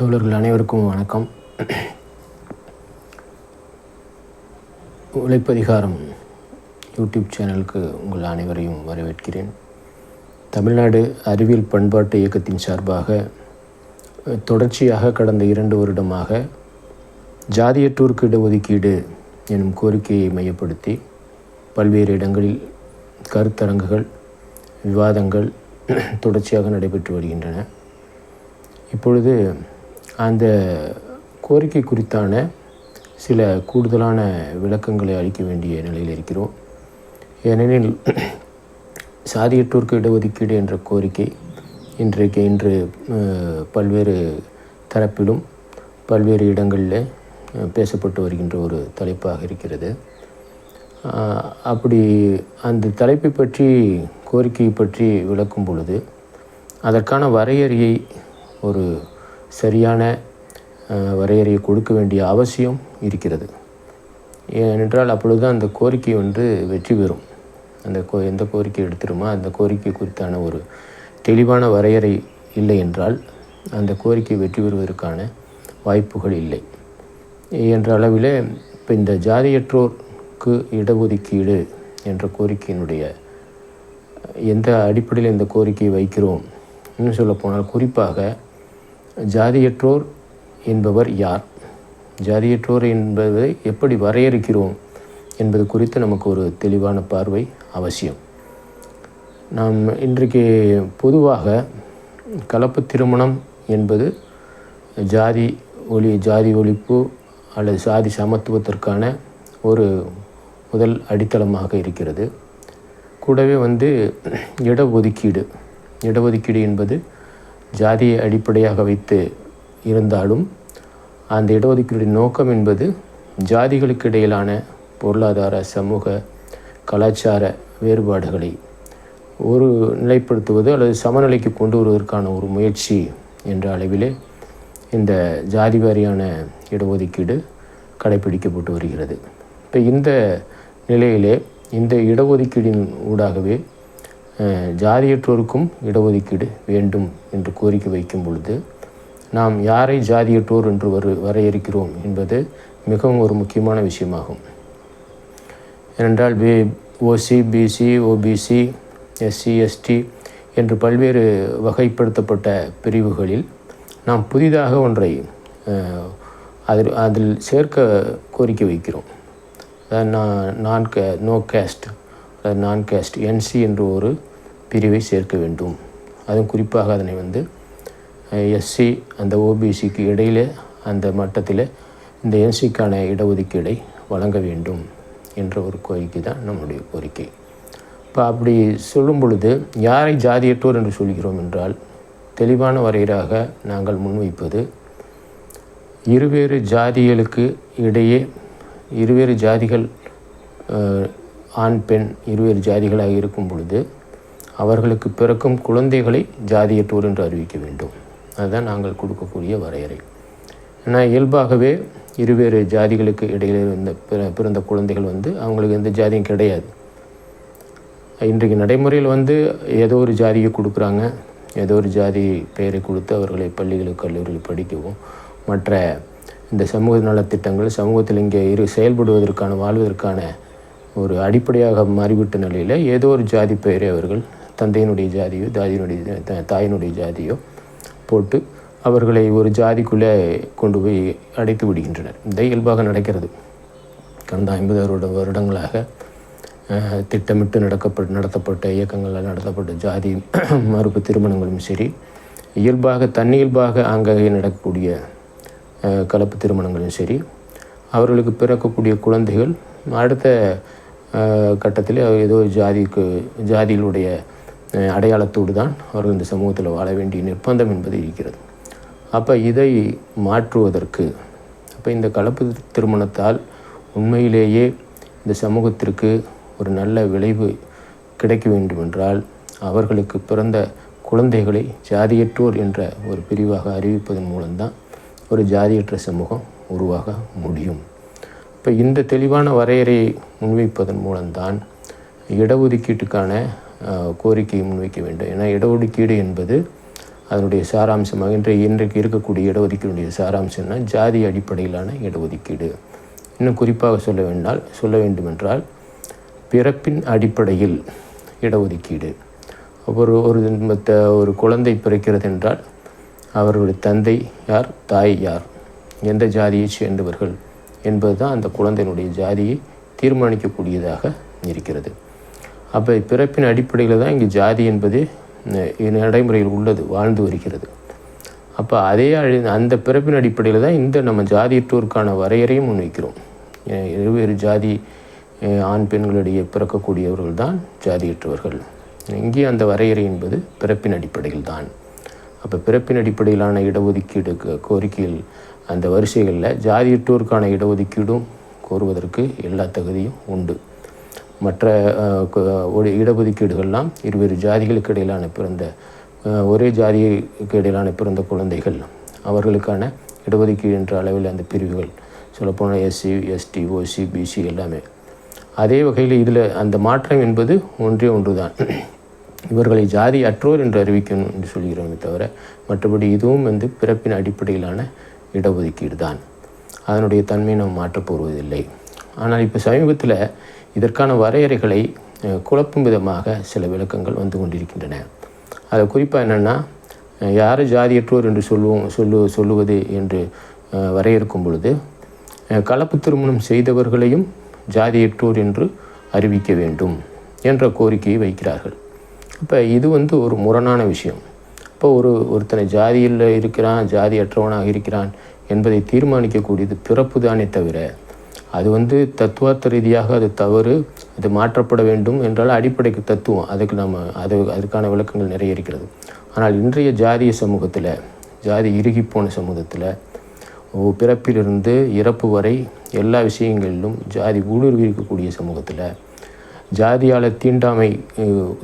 தோழர்கள் அனைவருக்கும் வணக்கம். உழைப்பதிகாரம் யூடியூப் சேனலுக்கு உங்கள் அனைவரையும் வரவேற்கிறேன். தமிழ்நாடு அறிவியல் பண்பாட்டு இயக்கத்தின் சார்பாக தொடர்ச்சியாக கடந்த இரண்டு வருடமாக ஜாதியற்றோருக்கு இடஒதுக்கீடு எனும் கோரிக்கையை மையப்படுத்தி பல்வேறு இடங்களில் கருத்தரங்குகள் விவாதங்கள் தொடர்ச்சியாக நடைபெற்று வருகின்றன. இப்பொழுது அந்த கோரிக்கை குறித்தான சில கூடுதலான விளக்கங்களை அளிக்க வேண்டிய நிலையில் இருக்கிறோம். ஏனெனில் சாதியற்றோருக்கு இடஒதுக்கீடு என்ற கோரிக்கை இன்றைக்கு இன்று பல்வேறு தரப்பிலும் பல்வேறு இடங்களில் பேசப்பட்டு வருகின்ற ஒரு தலைப்பாக இருக்கிறது. அப்படி அந்த தலைப்பை பற்றி கோரிக்கையை பற்றி விளக்கும் பொழுது அதற்கான வரையறையை ஒரு சரியான வரையறையை கொடுக்க வேண்டிய அவசியம் இருக்கிறது. ஏனென்றால் அப்பொழுது அந்த கோரிக்கை வந்து வெற்றி பெறும். அந்த கோ எந்த கோரிக்கை எடுத்துருமோ அந்த கோரிக்கை குறித்தான ஒரு தெளிவான வரையறை இல்லை என்றால் அந்த கோரிக்கை வெற்றி பெறுவதற்கான வாய்ப்புகள் இல்லை. என்ற அளவில் இப்போ இந்த ஜாதியற்றோருக்கு இடஒதுக்கீடு என்ற கோரிக்கையினுடைய எந்த அடிப்படையில் இந்த கோரிக்கையை வைக்கிறோம்? இன்னும் சொல்லப்போனால் குறிப்பாக ஜாதியற்றோர் என்பவர் யார்? ஜாதியற்றோர் என்பதை எப்படி வரையறுக்கிறோம் என்பது குறித்து நமக்கு ஒரு தெளிவான பார்வை அவசியம். நாம் இன்றைக்கு பொதுவாக கலப்பு திருமணம் என்பது ஜாதி ஒளி ஜாதி ஒழிப்பு அல்லது சாதி சமத்துவத்திற்கான ஒரு முதல் அடித்தளமாக இருக்கிறது. கூடவே வந்து இடஒதுக்கீடு. இடஒதுக்கீடு என்பது ஜாதியை அடிப்படையாக வைத்து இருந்தாலும் அந்த இடஒதுக்கீடு நோக்கம் என்பது ஜாதிகளுக்கு இடையிலான பொருளாதார சமூக கலாச்சார வேறுபாடுகளை ஒரு நிலைப்படுத்துவது அல்லது சமநிலைக்கு கொண்டு வருவதற்கான ஒரு முயற்சி என்ற அளவிலே இந்த ஜாதி வாரியான இடஒதுக்கீடு கடைபிடிக்கப்பட்டு வருகிறது. இப்போ இந்த நிலையிலே இந்த இடஒதுக்கீடின் ஊடாகவே ஜாதியற்றோருக்கும் இடஒதுக்கீடு வேண்டும் என்று கோரிக்கை வைக்கும் பொழுது நாம் யாரை ஜாதியற்றோர் என்று வரு வரையறுக்கிறோம் என்பது மிகவும் ஒரு முக்கியமான விஷயமாகும். ஏனென்றால் B OC BC OBC SC ST என்று பல்வேறு வகைப்படுத்தப்பட்ட பிரிவுகளில் நாம் புதிதாக ஒன்றை அதில் அதில் சேர்க்க கோரிக்கை வைக்கிறோம். அதாவது நான் நான் கே நோ கேஸ்ட் அதாவது நான் கேஸ்ட் என்சி என்று ஒரு பிரிவை சேர்க்க வேண்டும். அதுவும் குறிப்பாக அதனை வந்து எஸ்சி அந்த ஓபிசிக்கு இடையிலே அந்த மட்டத்தில் இந்த எஸ்சிக்கான இடஒதுக்கீடை வழங்க வேண்டும் என்ற ஒரு கோரிக்கை தான் நம்முடைய கோரிக்கை. இப்போ அப்படி சொல்லும் பொழுது யாரை ஜாதியற்றோர் என்று சொல்கிறோம் என்றால் தெளிவான வரையறாக நாங்கள் முன்வைப்பது இருவேறு ஜாதிகளுக்கு இடையே இருவேறு ஜாதிகள் ஆண் பெண் இருவேறு ஜாதிகளாக இருக்கும் பொழுது அவர்களுக்கு பிறக்கும் குழந்தைகளை ஜாதியற்றோர் என்று அறிவிக்க வேண்டும். அதுதான் நாங்கள் கொடுக்கக்கூடிய வரையறை. ஏன்னா இயல்பாகவே இருவேறு ஜாதிகளுக்கு இடையில் இருந்த பிற- பிறந்த குழந்தைகள் வந்து அவங்களுக்கு எந்த ஜாதியும் கிடையாது. இன்றைக்கு நடைமுறையில் வந்து ஏதோ ஒரு ஜாதியை கொடுக்குறாங்க. ஏதோ ஒரு ஜாதி பெயரை கொடுத்து அவர்களை பள்ளிகளுக்கு கல்லூரியில் படிக்கவும் மற்ற இந்த சமூக நலத்திட்டங்கள் சமூகத்தில் இங்கே இரு செயல்படுவதற்கான வாழ்வதற்கான ஒரு அடிப்படையாக மாறிவிட்ட நிலையில் ஏதோ ஒரு ஜாதி பெயரை அவர்கள் தந்தையினுடைய ஜாதியோ தாதியினுடைய தாயினுடைய ஜாதியோ போட்டு அவர்களை ஒரு ஜாதிக்குள்ளே கொண்டு போய் அடைத்து விடுகின்றனர். இந்த இயல்பாக நடக்கிறது. கடந்த ஐம்பது வருட வருடங்களாக திட்டமிட்டு நடக்கப்பட்டு நடத்தப்பட்ட இயக்கங்களால் நடத்தப்பட்ட ஜாதி மறுப்பு திருமணங்களும் சரி இயல்பாக தன்னியல்பாக அங்கங்கே நடக்கக்கூடிய கலப்பு திருமணங்களும் சரி அவர்களுக்கு பிறக்கக்கூடிய குழந்தைகள் அடுத்த கட்டத்தில் ஏதோ ஒரு ஜாதிக்கு ஜாதிகளுடைய அடையாளத்தோடு தான் அவர்கள் இந்த சமூகத்தில் வாழ வேண்டிய நிர்பந்தம் என்பது இருக்கிறது. அப்போ இதை மாற்றுவதற்கு அப்போ இந்த கலப்பு திருமணத்தால் உண்மையிலேயே இந்த சமூகத்திற்கு ஒரு நல்ல விளைவு கிடைக்க வேண்டுமென்றால் அவர்களுக்கு பிறந்த குழந்தைகளை ஜாதியற்றோர் என்ற ஒரு பிரிவாக அறிவிப்பதன் மூலம்தான் ஒரு ஜாதியற்ற சமூகம் உருவாக முடியும். இப்போ இந்த தெளிவான வரையறையை முன்வைப்பதன் மூலம்தான் இடஒதுக்கீட்டுக்கான கோரிக்கையை முன்வைக்க வேண்டும். ஏன்னா இடஒதுக்கீடு என்பது அதனுடைய சாராம்சமாக இன்றைய இன்றைக்கு இருக்கக்கூடிய இடஒதுக்கீடுடைய சாராம்சம்னா ஜாதி அடிப்படையிலான இடஒதுக்கீடு. இன்னும் குறிப்பாக சொல்ல வேண்டால் சொல்ல வேண்டுமென்றால் பிறப்பின் அடிப்படையில் இடஒதுக்கீடு. ஒரு ஒரு ஒரு குழந்தை பிறக்கிறது என்றால் அவர்களுடைய தந்தை யார் தாய் யார் எந்த ஜாதியைச் சேர்ந்தவர்கள் என்பது தான் அந்த குழந்தையினுடைய ஜாதியை தீர்மானிக்கக்கூடியதாக இருக்கிறது. அப்போ பிறப்பின் அடிப்படையில் தான் இங்கே ஜாதி என்பது நடைமுறையில் உள்ளது வாழ்ந்து வருகிறது. அப்போ அதே அழி அந்த பிறப்பின் அடிப்படையில் தான் இந்த நம்ம ஜாதியற்றோருக்கான வரையறையும் முன்வைக்கிறோம் இருவேறு ஜாதி ஆண் பெண்களிடையே பிறக்கக்கூடியவர்கள் தான் ஜாதியற்றவர்கள். இங்கே அந்த வரையறை என்பது பிறப்பின் அடிப்படையில் தான். அப்போ பிறப்பின் அடிப்படையிலான இடஒதுக்கீடு கோரிக்கையில் அந்த வரிசைகளில் ஜாதியற்றோருக்கான இடஒதுக்கீடும் கோருவதற்கு எல்லா தகுதியும் உண்டு. மற்ற ஒரு இடஒதுக்கீடுகள்லாம் இருவேறு ஜாதிகளுக்கு இடையிலான பிறந்த ஒரே ஜாதிக்கு இடையிலான பிறந்த குழந்தைகள் அவர்களுக்கான இடஒதுக்கீடு என்ற அளவில் அந்த பிரிவுகள் சொல்லப்போனால் எஸ்சி எஸ்டி ஓசி பிசி எல்லாமே. அதே வகையில் இதில் அந்த மாற்றம் என்பது ஒன்றே ஒன்று தான் இவர்களை ஜாதி அற்றோர் என்று அறிவிக்கணும் என்று சொல்கிறோமே தவிர மற்றபடி இதுவும் வந்து பிறப்பின் அடிப்படையிலான இடஒதுக்கீடு தான் அதனுடைய தன்மையை நாம் மாற்றப்போவதில்லை ஆனால் இப்போ சமீபத்தில் இதற்கான வரையறைகளை குழப்பும் விதமாக சில விளக்கங்கள் வந்து கொண்டிருக்கின்றன. அதில் குறிப்பாக என்னென்னா யார் ஜாதியற்றோர் என்று சொல்லுவோம் சொல்லு சொல்லுவது என்று வரையறுக்கும் பொழுது கலப்பு திருமணம் செய்தவர்களையும் ஜாதியற்றோர் என்று அறிவிக்க வேண்டும் என்ற கோரிக்கையை வைக்கிறார்கள். இப்போ இது வந்து ஒரு முரணான விஷயம். இப்போ ஒரு ஒருத்தனை ஜாதியில் இருக்கிறான் ஜாதியற்றவனாக இருக்கிறான் என்பதை தீர்மானிக்கக்கூடியது பிறப்பு தானே தவிர அது வந்து தத்துவார்த்த ரீதியாக அது தவறு அது மாற்றப்பட வேண்டும் என்றால் அடிப்படைக்கு தத்துவம். அதுக்கு நம்ம அது அதுக்கான விளக்கங்கள் நிறைய இருக்கிறது. ஆனால் இன்றைய ஜாதிய சமூகத்தில் ஜாதி இறுகிப்போன சமூகத்தில் பிறப்பிலிருந்து இறப்பு வரை எல்லா விஷயங்களிலும் ஜாதி ஊடுருவி இருக்கக்கூடிய சமூகத்தில் ஜாதியால் தீண்டாமை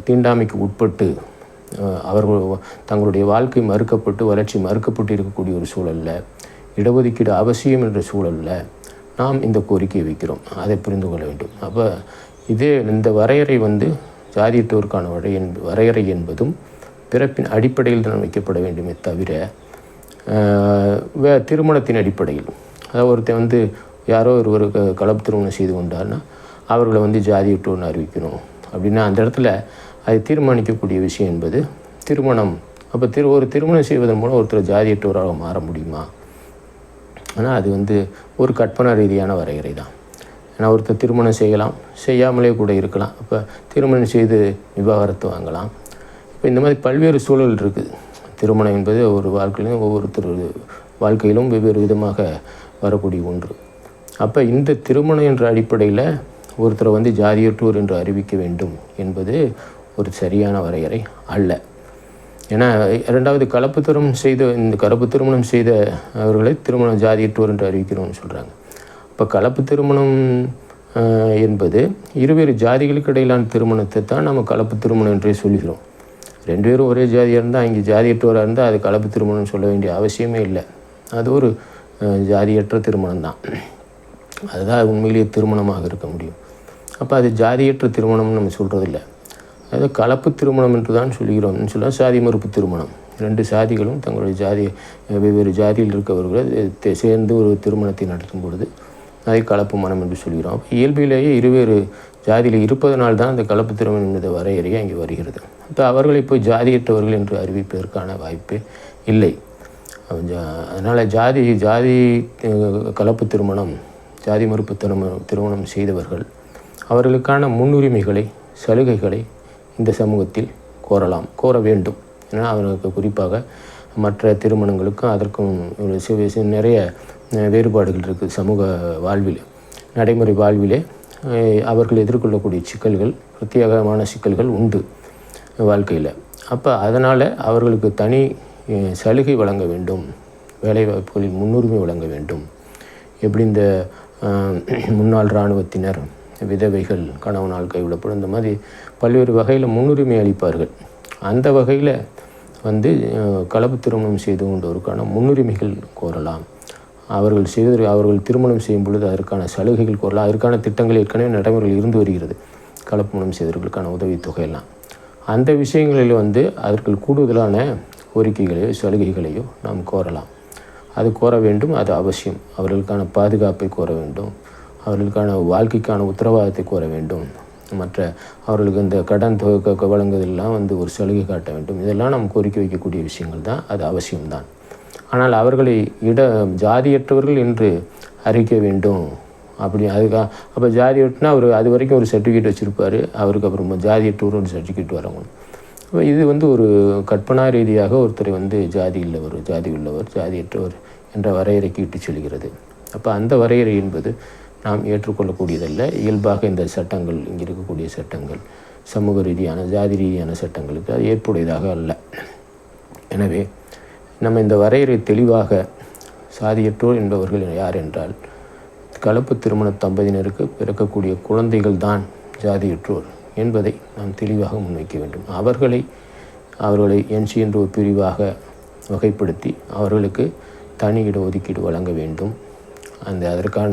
தீண்டாமைக்கு உட்பட்டு அவர்கள் தங்களுடைய வாழ்க்கை மறுக்கப்பட்டு வளர்ச்சி மறுக்கப்பட்டு இருக்கக்கூடிய ஒரு சூழலில் இடஒதுக்கீடு அவசியம் என்ற சூழலில் நாம் இந்த கோரிக்கையை வைக்கிறோம். அதை புரிந்து கொள்ள வேண்டும். அப்போ இதே இந்த வரையறை வந்து ஜாதியத்தோருக்கான வரை என்ப- வரையறை என்பதும் பிறப்பின் அடிப்படையில் தான் வைக்கப்பட வேண்டுமே தவிர வே திருமணத்தின் அடிப்படையில். அதாவது ஒருத்தர் வந்து யாரோ ஒருவர் க- கலப்பு திருமணம் செய்து கொண்டார்னா அவர்களை வந்து ஜாதியற்றோர்னு அறிவிக்கணும். அப்படின்னா அந்த இடத்துல அதை தீர்மானிக்கக்கூடிய விஷயம் என்பது திருமணம். அப்போ திரு ஒரு திருமணம் செய்வதன் மூலம் ஒருத்தர் ஜாதியற்றோராக மாற முடியுமா? ஆனால் அது வந்து ஒரு கற்பனை ரீதியான வரையறை தான். ஏன்னா ஒருத்தர் திருமணம் செய்யலாம் செய்யாமலே கூட இருக்கலாம். அப்போ திருமணம் செய்து விவாகரத்து வாங்கலாம். இப்போ இந்த மாதிரி பல்வேறு சூழல் இருக்குது திருமணம் என்பது ஒவ்வொரு வாழ்க்கையிலும் ஒவ்வொருத்தர் வாழ்க்கையிலும் வெவ்வேறு விதமாக வரக்கூடிய ஒன்று. அப்போ இந்த திருமணம் என்ற அடிப்படையில் ஒருத்தரை வந்து ஜாதியற்றோர் என்று அறிவிக்க வேண்டும் என்பது ஒரு சரியான வரையறை அல்ல. ஏன்னா இரண்டாவது கலப்பு திருமணம் செய்த இந்த கலப்பு திருமணம் செய்த அவர்களை திருமணம் ஜாதியற்றோர் என்று அறிவிக்கிறோம்னு சொல்கிறாங்க இப்போ கலப்பு திருமணம் என்பது இருவேறு ஜாதிகளுக்கு இடையிலான திருமணத்தை தான் நம்ம கலப்பு திருமணம் என்றே சொல்கிறோம். ரெண்டு பேரும் ஒரே ஜாதியாக இருந்தால் இங்கே ஜாதியற்றோராக இருந்தால் அது கலப்பு திருமணம்னு சொல்ல வேண்டிய அவசியமே இல்லை. அது ஒரு ஜாதியற்ற திருமணம் தான். அதுதான் உண்மையிலேயே திருமணமாக இருக்க முடியும். அப்போ அது ஜாதியற்ற திருமணம்னு நம்ம சொல்கிறதில்ல அது கலப்பு திருமணம் என்று தான் சொல்கிறோம் சொல்லலாம் சாதி மறுப்பு திருமணம். ரெண்டு சாதிகளும் தங்களுடைய ஜாதி வெவ்வேறு ஜாதியில் இருக்கவர்கள் சேர்ந்து ஒரு திருமணத்தை நடத்தும் பொழுது அதை கலப்பு மனம் என்று சொல்கிறோம். இயல்பிலேயே இருவேறு ஜாதியில் இருப்பதனால் தான் அந்த கலப்பு திருமணம் என்ற வரையறையே அங்கே வருகிறது. அப்போ அவர்களை போய் ஜாதியற்றவர்கள் என்று அறிவிப்பதற்கான வாய்ப்பே இல்லை. அதனால் ஜாதி ஜாதி கலப்பு திருமணம் ஜாதி மறுப்பு திருமணம் திருமணம் செய்தவர்கள் அவர்களுக்கான முன்னுரிமைகளை சலுகைகளை இந்த சமூகத்தில் கோரலாம் கோர வேண்டும். ஏன்னா அவர்களுக்கு குறிப்பாக மற்ற திருமணங்களுக்கும் அதற்கும் ஒரு நிறைய வேறுபாடுகள் இருக்குது சமூக வாழ்வில். நடைமுறை வாழ்விலே அவர்கள் எதிர்கொள்ளக்கூடிய சிக்கல்கள் பிரத்யேகமான சிக்கல்கள் உண்டு வாழ்க்கையில். அப்போ அதனால் அவர்களுக்கு தனி சலுகை வழங்க வேண்டும். வேலைவாய்ப்புகளில் முன்னுரிமை வழங்க வேண்டும். எப்படி இந்த முன்னாள் இராணுவத்தினர் விதவைகள் கணவனால் கைவிடப்படும். இந்த மாதிரி பல்வேறு வகையில் முன்னுரிமை அளிப்பார்கள். அந்த வகையில் வந்து கலப்பு திருமணம் செய்து கொண்டவருக்கான முன்னுரிமைகள் கோரலாம். அவர்கள் செய்து அவர்கள் திருமணம் செய்யும் பொழுது அதற்கான சலுகைகள் கோரலாம். அதற்கான திட்டங்கள் ஏற்கனவே நடைமுறையில் இருந்து வருகிறது. கலப்பு மணம் செய்தவர்களுக்கான உதவித்தொகையெல்லாம். அந்த விஷயங்களில் வந்து அதற்கு கூடுதலான கோரிக்கைகளையோ சலுகைகளையோ நாம் கோரலாம். அது கோர வேண்டும் அது அவசியம். அவர்களுக்கான பாதுகாப்பை கோர வேண்டும். அவர்களுக்கான வாழ்க்கைக்கான உத்தரவாதத்தை கோர வேண்டும். மற்ற அவர்களுக்கு இந்த கடன் தொகை வழங்குவதெல்லாம் வந்து ஒரு சலுகை காட்ட வேண்டும். இதெல்லாம் நாம் கோரிக்கை வைக்கக்கூடிய விஷயங்கள் தான். அது அவசியம்தான். ஆனால் அவர்களை இட ஜாதியற்றவர்கள் என்று அறிவிக்க வேண்டும். அப்படி அதுக்காக அப்போ ஜாதி விட்டுனா அவர் அது வரைக்கும் ஒரு சர்டிஃபிகேட் வச்சுருப்பார். அவருக்கு அப்புறம் ஜாதியற்றவர் ஒரு சர்டிஃபிகேட் வரணும் அப்போ இது வந்து ஒரு கற்பனா ரீதியாக ஒருத்தரை வந்து ஜாதி உள்ளவர் ஜாதி உள்ளவர் ஜாதியற்றவர் என்ற வரையறைக்கு இட்டு செல்கிறது. அப்போ அந்த வரையறை என்பது நாம் ஏற்றுக்கொள்ளக்கூடியதல்ல. இயல்பாக இந்த சட்டங்கள் இங்கே இருக்கக்கூடிய சட்டங்கள் சமூக ரீதியான ஜாதி ரீதியான சட்டங்களுக்கு அது ஏற்புடையதாக அல்ல. எனவே நம்ம இந்த வரையறை தெளிவாக சாதியற்றோர் என்பவர்கள் யார் என்றால் கலப்பு திருமண தம்பதியினருக்கு பிறக்கக்கூடிய குழந்தைகள் தான் ஜாதியற்றோர் என்பதை நாம் தெளிவாக முன்வைக்க வேண்டும். அவர்களை அவர்களை என்சி என்ற ஒரு பிரிவாக வகைப்படுத்தி அவர்களுக்கு தனி இட ஒதுக்கீடு வழங்க வேண்டும். அந்த அதற்கான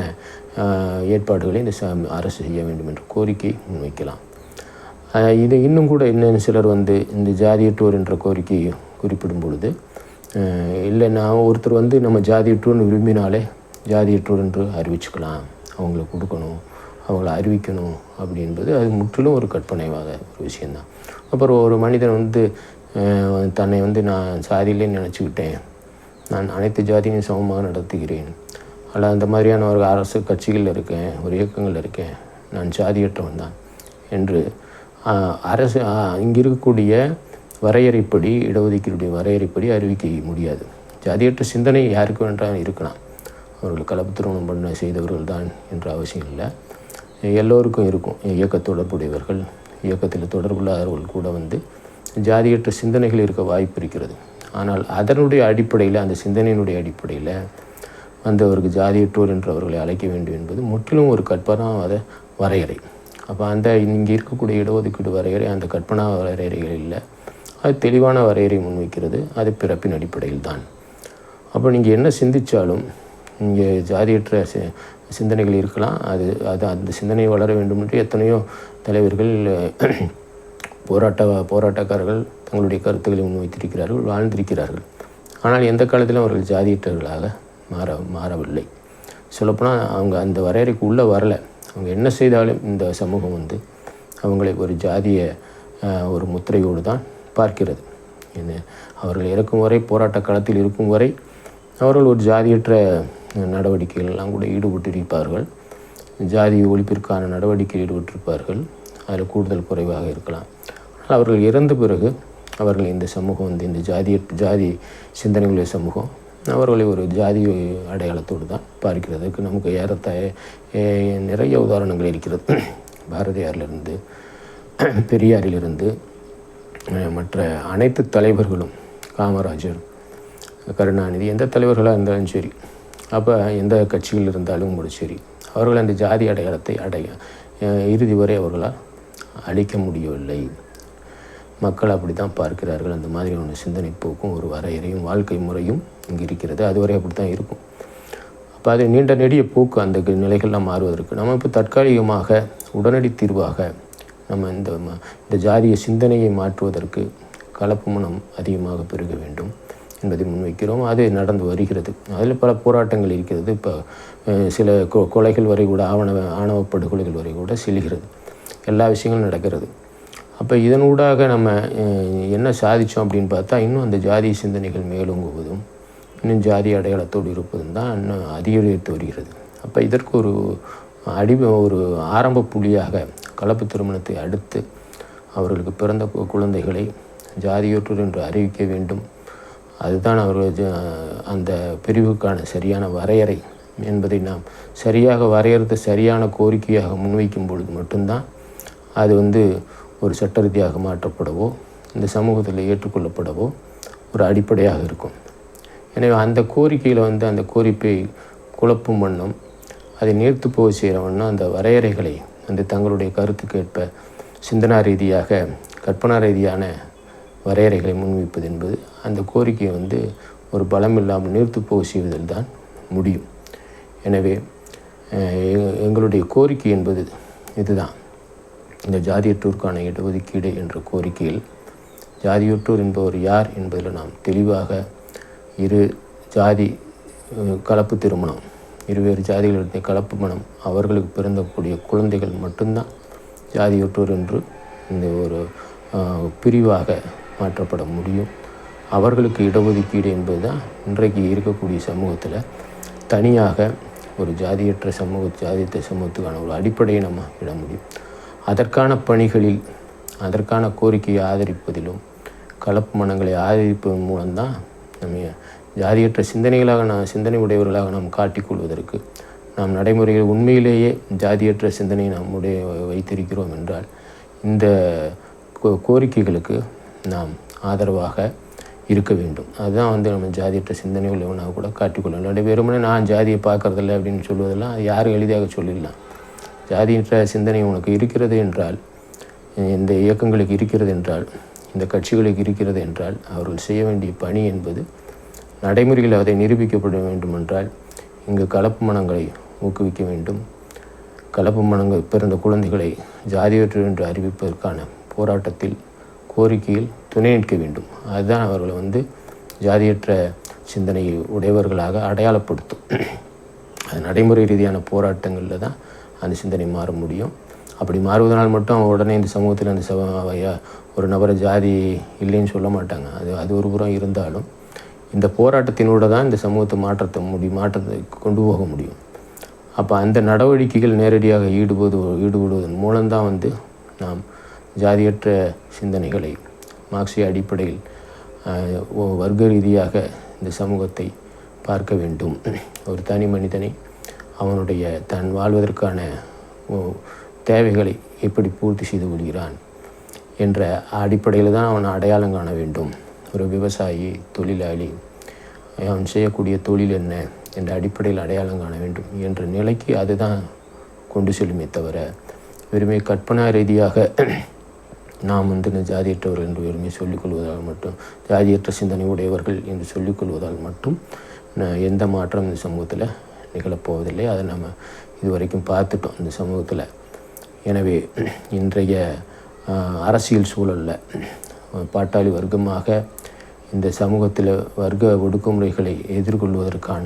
ஏற்பாடுகளை இந்த அரசு செய்ய வேண்டும் என்ற கோரிக்கை முன்வைக்கலாம். இது இன்னும் கூட இன்னும் சிலர் வந்து இந்த ஜாதியற்றோர் என்ற கோரிக்கையை குறிப்பிடும் பொழுது இல்லை நான் ஒருத்தர் வந்து நம்ம ஜாதியற்றோர்னு விரும்பினாலே ஜாதியற்றோர் என்று அறிவிச்சுக்கலாம். அவங்களுக்கு கொடுக்கணும் அவங்கள அறிவிக்கணும் அப்படி என்பது அது முற்றிலும் ஒரு கற்பனைவாத ஒரு விஷயந்தான் அப்புறம் ஒரு மனிதன் வந்து தன்னை வந்து நான் சாதியிலே நினச்சிக்கிட்டேன். நான் அனைத்து ஜாதியும் சமமாக நடத்துகிறேன். அல்ல அந்த மாதிரியான ஒரு அரசு கட்சிகளில் இருக்கேன் ஒரு இயக்கங்கள் இருக்கேன் நான் ஜாதியற்றவன் தான் என்று அரசு இங்கே இருக்கக்கூடிய வரையறைப்படி இடஒதுக்கீடுடைய வரையறைப்படி அறிவிக்க முடியாது. ஜாதியற்ற சிந்தனை யாருக்கு வேண்டாம் இருக்கலாம். அவர்கள் கலப்பு திருமணம் பண்ண செய்தவர்கள் தான் என்ற அவசியம் இல்லை. எல்லோருக்கும் இருக்கும். இயக்க தொடர்புடையவர்கள் இயக்கத்தில் தொடர்புள்ளாதவர்கள் கூட வந்து ஜாதியற்ற சிந்தனைகள் இருக்க வாய்ப்பு இருக்கிறது. ஆனால் அதனுடைய அடிப்படையில் அந்த சிந்தனையினுடைய அடிப்படையில் வந்து அவருக்கு ஜாதியற்றோர் என்று அவர்களை அழைக்க வேண்டும் என்பது முற்றிலும் ஒரு கற்பனாவாத வரையறை. அப்போ அந்த இங்கே இருக்கக்கூடிய இடஒதுக்கீடு வரையறை அந்த கற்பனா வரையறைகள் இல்லை. அது தெளிவான வரையறை முன்வைக்கிறது. அது பிறப்பின் அடிப்படையில் தான் அப்போ நீங்கள் என்ன சிந்தித்தாலும் இங்கே ஜாதியற்ற சிந்தனைகள் இருக்கலாம். அது அது அந்த சிந்தனை வளர வேண்டும் என்று எத்தனையோ தலைவர்கள் போராட்ட போராட்டக்காரர்கள் தங்களுடைய கருத்துக்களை முன்வைத்திருக்கிறார்கள் வாழ்ந்திருக்கிறார்கள். ஆனால் எந்த காலத்திலும் அவர்கள் ஜாதியற்றவர்களாக மாற மாறவில்லை. சொல்லப்போனால் அவங்க அந்த வரையறைக்கு உள்ளே வரலை. அவங்க என்ன செய்தாலும் இந்த சமூகம் வந்து அவங்களை ஒரு ஜாதிய ஒரு முத்திரையோடு தான் பார்க்கிறது. என்ன அவர்கள் இறக்கும் வரை போராட்ட களத்தில் இருக்கும் வரை அவர்கள் ஒரு ஜாதியற்ற நடவடிக்கைகள் எல்லாம் கூட ஈடுபட்டிருப்பார்கள். ஜாதி ஒழிப்பிற்கான நடவடிக்கையில் ஈடுபட்டிருப்பார்கள். அதில் கூடுதல் குறைவாக இருக்கலாம். ஆனால் அவர்கள் இறந்த பிறகு அவர்கள் இந்த சமூகம் வந்து இந்த ஜாதிய ஜாதி சிந்தனைகளுடைய சமூகம் அவர்களை ஒரு ஜாதி அடையாளத்தோடு தான் பார்க்கிறதுக்கு நமக்கு ஏறத்தாய நிறைய உதாரணங்கள் இருக்கிறது. பாரதியாரிலிருந்து பெரியாரிலிருந்து மற்ற அனைத்து தலைவர்களும் காமராஜர் கருணாநிதி எந்த தலைவர்களாக இருந்தாலும் சரி அப்போ எந்த கட்சியில் இருந்தாலும் கூட சரி அவர்கள் அந்த ஜாதி அடையாளத்தை அடைய இறுதி வரை அவர்களால் அழிக்க முடியவில்லை. மக்கள் அப்படி தான் பார்க்கிறார்கள். அந்த மாதிரியான சிந்தனை போக்கும் ஒரு வரையறையும் வாழ்க்கை முறையும் இங்கே இருக்கிறது. அதுவரை அப்படி தான் இருக்கும். அப்போ அது நீண்ட நெடிய போக்கு அந்த நிலைகள்லாம் மாறுவதற்கு. நம்ம இப்போ தற்காலிகமாக உடனடி தீர்வாக நம்ம இந்த இந்த ஜாதிய சிந்தனையை மாற்றுவதற்கு கலப்பு மனம் அதிகமாக பெருக வேண்டும் என்பதை முன்வைக்கிறோம். அது நடந்து வருகிறது. அதில் பல போராட்டங்கள் இருக்கிறது. இப்போ சில கொ கொலைகள் வரை கூட ஆவண ஆணவ படுகொலைகள் வரை கூட செல்கிறது. எல்லா விஷயங்களும் நடக்கிறது. அப்போ இதனூடாக நம்ம என்ன சாதித்தோம் அப்படின்னு பார்த்தா இன்னும் அந்த ஜாதி சிந்தனைகள் மேலோங்குவதும் இன்னும் ஜாதி அடையாளத்தோடு இருப்பதும் தான் இன்னும் அதிகரித்து வருகிறது. அப்போ இதற்கு ஒரு அடி ஒரு ஆரம்ப புள்ளியாக கலப்பு திருமணத்தை அடுத்து அவர்களுக்கு பிறந்த குழந்தைகளை ஜாதியற்றோர் என்று அறிவிக்க வேண்டும். அதுதான் அவர்கள் அந்த பிரிவுக்கான சரியான வரையறை என்பதை நாம் சரியாக வரையறுத்து சரியான கோரிக்கையாக முன்வைக்கும் பொழுது மட்டும்தான் அது வந்து ஒரு சட்ட ரீதியாக மாற்றப்படவோ இந்த சமூகத்தில் ஏற்றுக்கொள்ளப்படவோ ஒரு அடிப்படையாக இருக்கும். எனவே அந்த கோரிக்கையில் வந்து அந்த கோரிப்பை குழப்பும் வண்ணம் அதை நேர்த்து போக செய்கிற வண்ணம் அந்த வரையறைகளை அந்த தங்களுடைய கருத்துக்கேற்ப சிந்தனா ரீதியாக கற்பனா ரீதியான வரையறைகளை முன்வைப்பது என்பது அந்த கோரிக்கையை வந்து ஒரு பலம் இல்லாமல் நீர்த்து போக செய்வதில் தான் முடியும். எனவே எங்களுடைய கோரிக்கை என்பது இதுதான். இந்த ஜாதியற்றோருக்கான இடஒதுக்கீடு என்ற கோரிக்கையில் ஜாதியுற்றோர் என்பவர் யார் என்பதில் நாம் தெளிவாக இரு ஜாதி கலப்பு திருமணம். இருவேறு ஜாதிகளுடைய கலப்பு மனம். அவர்களுக்கு பிறந்தக்கூடிய குழந்தைகள் மட்டும்தான் ஜாதியொற்றோர் என்று இந்த ஒரு பிரிவாக மாற்றப்பட முடியும். அவர்களுக்கு இடஒதுக்கீடு என்பது தான் இன்றைக்கு இருக்கக்கூடிய சமூகத்தில் தனியாக ஒரு ஜாதியற்ற சமூக ஜாதியற்ற சமூகத்துக்கான ஒரு அடிப்படையை நம்ம விட முடியும். அதற்கான பணிகளில் அதற்கான கோரிக்கையை ஆதரிப்பதிலும் கலப்பு மனங்களை ஆதரிப்பதன் மூலம்தான் நம்மை ஜாதியற்ற சிந்தனைகளாக நாம் சிந்தனை உடையவர்களாக நாம் காட்டிக்கொள்வதற்கு நாம் நடைமுறையில் உண்மையிலேயே ஜாதியற்ற சிந்தனை நாம் உடைய வைத்திருக்கிறோம் என்றால் இந்த கோ- கோரிக்கைகளுக்கு நாம் ஆதரவாக இருக்க வேண்டும். அதுதான் வந்து நம்ம ஜாதியற்ற சிந்தனை உள்ளவனாக கூட காட்டிக்கொள்ளலாம் இல்லாட்டி வெறுமனே நான் ஜாதியை பார்க்குறதில்ல அப்படின்னு சொல்வதெல்லாம் யாரும் எளிதாக சொல்லிடலாம். ஜாதியற்ற சிந்தனை உனக்கு இருக்கிறது என்றால் இந்த இயக்கங்களுக்கு இருக்கிறது என்றால் இந்த கட்சிகளுக்கு இருக்கிறது என்றால் அவர்கள் செய்ய வேண்டிய பணி என்பது நடைமுறையில் அதை நிரூபிக்கப்பட வேண்டுமென்றால் இங்கு கலப்பு மனங்களை ஊக்குவிக்க வேண்டும். கலப்பு மனங்கள் பிறந்த குழந்தைகளை ஜாதியற்று என்று அறிவிப்பதற்கான போராட்டத்தில் கோரிக்கையில் துணை நிற்க வேண்டும். அதுதான் அவர்களை வந்து ஜாதியற்ற சிந்தனை உடையவர்களாக அடையாளப்படுத்தும். அது நடைமுறை ரீதியான போராட்டங்களில் தான் அந்த சிந்தனை மாற முடியும். அப்படி மாறுவதனால் மட்டும் அவன் உடனே இந்த சமூகத்தில் அந்த சம ஒரு நபரை ஜாதி இல்லைன்னு சொல்ல மாட்டாங்க. அது அது ஒரு புறம் இருந்தாலும் இந்த போராட்டத்தினூட தான் இந்த சமூகத்தை மாற்றத்தை முடி மாற்றத்தை கொண்டு போக முடியும். அப்போ அந்த நடவடிக்கைகள் நேரடியாக ஈடுபடு ஈடுபடுவதன் மூலம்தான் வந்து நாம் ஜாதியற்ற சிந்தனைகளை மார்க்சிய அடிப்படையில் வர்க்க ரீதியாக இந்த சமூகத்தை பார்க்க வேண்டும். ஒரு தனி மனிதனை அவனுடைய தன் வாழ்வதற்கான தேவைகளை எப்படி பூர்த்தி செய்து கொள்கிறான் என்ற அடிப்படையில் தான் அவன் அடையாளம் காண வேண்டும். ஒரு விவசாயி தொழிலாளி அவன் செய்யக்கூடிய தொழில் என்ன என்ற அடிப்படையில் அடையாளம் காண வேண்டும் என்ற நிலைக்கு அதுதான் கொண்டு செல்லுமே தவிர வெறுமே கற்பனா ரீதியாக நாம் வந்து இந்த ஜாதியற்றவர்கள் என்று வெறுமே சொல்லிக்கொள்வதால் மட்டும் ஜாதியற்ற சிந்தனை உடையவர்கள் என்று சொல்லிக்கொள்வதால் மட்டும் எந்த மாற்றம் இந்த சமூகத்தில் நிகழப்போவதில்லை அதை நம்ம இதுவரைக்கும் பார்த்துட்டோம். இந்த சமூகத்தில் எனவே இன்றைய அரசியல் சூழலில் பாட்டாளி வர்க்கமாக இந்த சமூகத்தில் வர்க்க ஒடுக்குமுறைகளை எதிர்கொள்வதற்கான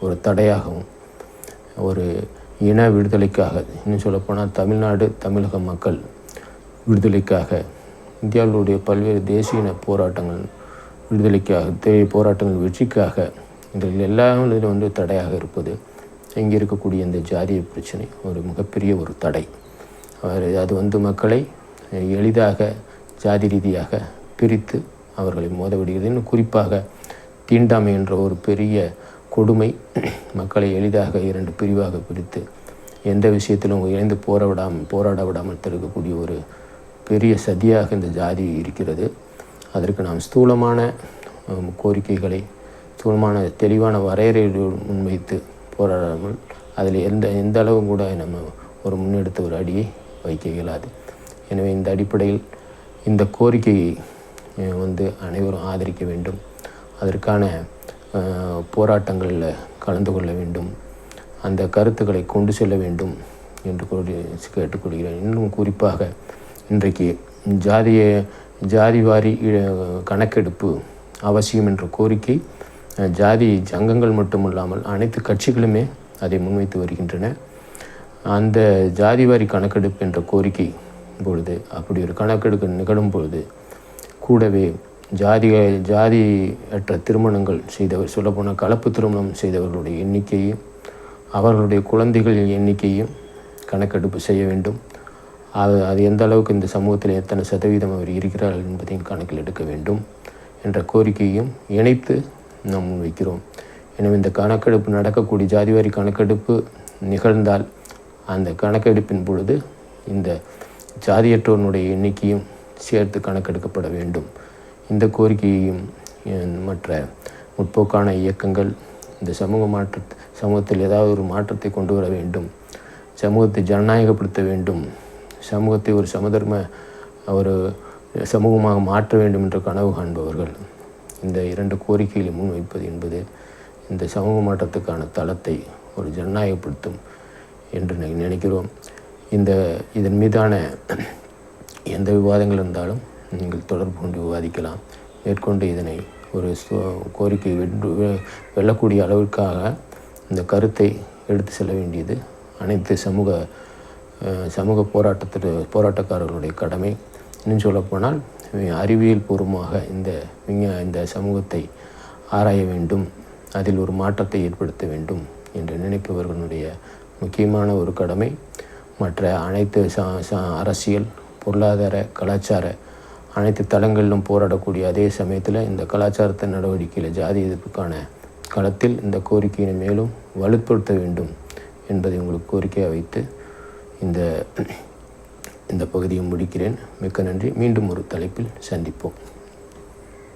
ஒரு தடையாகவும் ஒரு இன விடுதலைக்காக இன்னும் சொல்லப்போனால் தமிழ்நாடு தமிழக மக்கள் விடுதலைக்காக இந்தியாவுடைய பல்வேறு தேசிய இன போராட்டங்கள் விடுதலைக்காக தே போராட்டங்கள் வெற்றிக்காக இதில் எல்லாம் இதில் வந்து தடையாக இருப்பது இங்கே இருக்கக்கூடிய இந்த ஜாதிய பிரச்சனை ஒரு மிகப்பெரிய ஒரு தடை. அவர் அது வந்து மக்களை எளிதாக ஜாதி ரீதியாக பிரித்து அவர்களை மோதவிடுகிறது இன்னும் குறிப்பாக தீண்டாமை என்ற ஒரு பெரிய கொடுமை மக்களை எளிதாக இரண்டு பிரிவாக பிரித்து எந்த விஷயத்திலும் இணைந்து போராடாமல் போராட விடாமல் தடுக்கக்கூடிய ஒரு பெரிய சதியாக இந்த ஜாதி இருக்கிறது. அதற்கு நாம் ஸ்தூலமான கோரிக்கைகளை ஸ்தூலமான தெளிவான வரையறைகளை முன்வைத்து போராடாமல் அதில் எந்த எந்த அளவும் கூட நம்ம ஒரு முன்னெடுத்த ஒரு அடியை வைக்க இயலாது எனவே இந்த அடிப்படையில் இந்த கோரிக்கையை வந்து அனைவரும் ஆதரிக்க வேண்டும். அதற்கான போராட்டங்களில் கலந்து கொள்ள வேண்டும். அந்த கருத்துக்களை கொண்டு செல்ல வேண்டும் என்று கூறி கேட்டுக்கொள்கிறேன். இன்னும் குறிப்பாக இன்றைக்கு ஜாதிய ஜாதிவாரி வாரி கணக்கெடுப்பு அவசியம் என்ற கோரிக்கை ஜாதி சங்கங்கள் மட்டுமல்லாமல் அனைத்து கட்சிகளுமே அதை முன்வைத்து வருகின்றன. அந்த ஜாதிவாரி கணக்கெடுப்பு என்ற கோரிக்கை பொழுது அப்படி ஒரு கணக்கெடுப்பு நிகழும் பொழுது கூடவே ஜாதி ஜாதியற்ற திருமணங்கள் செய்தவர் சொல்லப்போனால் கலப்பு திருமணம் செய்தவர்களுடைய எண்ணிக்கையும் அவர்களுடைய குழந்தைகளின் எண்ணிக்கையும் கணக்கெடுப்பு செய்ய வேண்டும். அது அது எந்த அளவுக்கு இந்த சமூகத்தில் எத்தனை சதவீதம் அவர் இருக்கிறார்கள் என்பதையும் கணக்கில் எடுக்க வேண்டும் என்ற கோரிக்கையும் இணைத்து நாம் முன்வைக்கிறோம். எனவே இந்த கணக்கெடுப்பு நடக்கக்கூடிய ஜாதிவாரி கணக்கெடுப்பு நிகழ்ந்தால் அந்த கணக்கெடுப்பின் பொழுது இந்த ஜாதியற்றோனுடைய எண்ணிக்கையும் சேர்த்து கணக்கெடுக்கப்பட வேண்டும். இந்த கோரிக்கையையும் மற்ற முற்போக்கான இயக்கங்கள் இந்த சமூக மாற்ற சமூகத்தில் ஏதாவது ஒரு மாற்றத்தை கொண்டு வர வேண்டும். சமூகத்தை ஜனநாயகப்படுத்த வேண்டும். சமூகத்தை ஒரு சமதர்ம ஒரு சமூகமாக மாற்ற வேண்டும் என்ற கனவு காண்பவர்கள் இந்த இரண்டு கோரிக்கைகளை முன்வைப்பது என்பது இந்த சமூக மாற்றத்துக்கான தளத்தை ஒரு ஜனநாயகப்படுத்தும் என்று நினைக்கிறோம். இந்த இதன் மீதான எந்த விவாதங்கள் இருந்தாலும் நீங்கள் தொடர்பு கொண்டு விவாதிக்கலாம். மேற்கொண்டு இதனை ஒரு கோரிக்கை வென்று வெ- வெல்லக்கூடிய அளவிற்காக இந்த கருத்தை எடுத்து செல்ல வேண்டியது அனைத்து சமூக சமூக போராட்டத்திற்கு போராட்டக்காரர்களுடைய கடமை. இன்னும் சொல்லப்போனால் அறிவியல் பூர்வமாக இந்த விஞ்ஞா இந்த சமூகத்தை ஆராய வேண்டும். அதில் ஒரு மாற்றத்தை ஏற்படுத்த வேண்டும் என்று நினைப்பவர்களுடைய முக்கியமான ஒரு கடமை. மற்ற அனைத்து அரசியல் பொருளாதார கலாச்சார அனைத்து தளங்களிலும் போராடக்கூடிய அதே சமயத்தில் இந்த கலாச்சாரத்தை நடவடிக்கையில் ஜாதி எதிர்ப்புக்கான களத்தில் இந்த கோரிக்கையினை மேலும் வலுப்படுத்த வேண்டும் என்பதை உங்களுக்கு கோரிக்கையாக வைத்து இந்த இந்த பகுதியை முடிக்கிறேன். மிக்க நன்றி. மீண்டும் ஒரு தலைப்பில் சந்திப்போம்.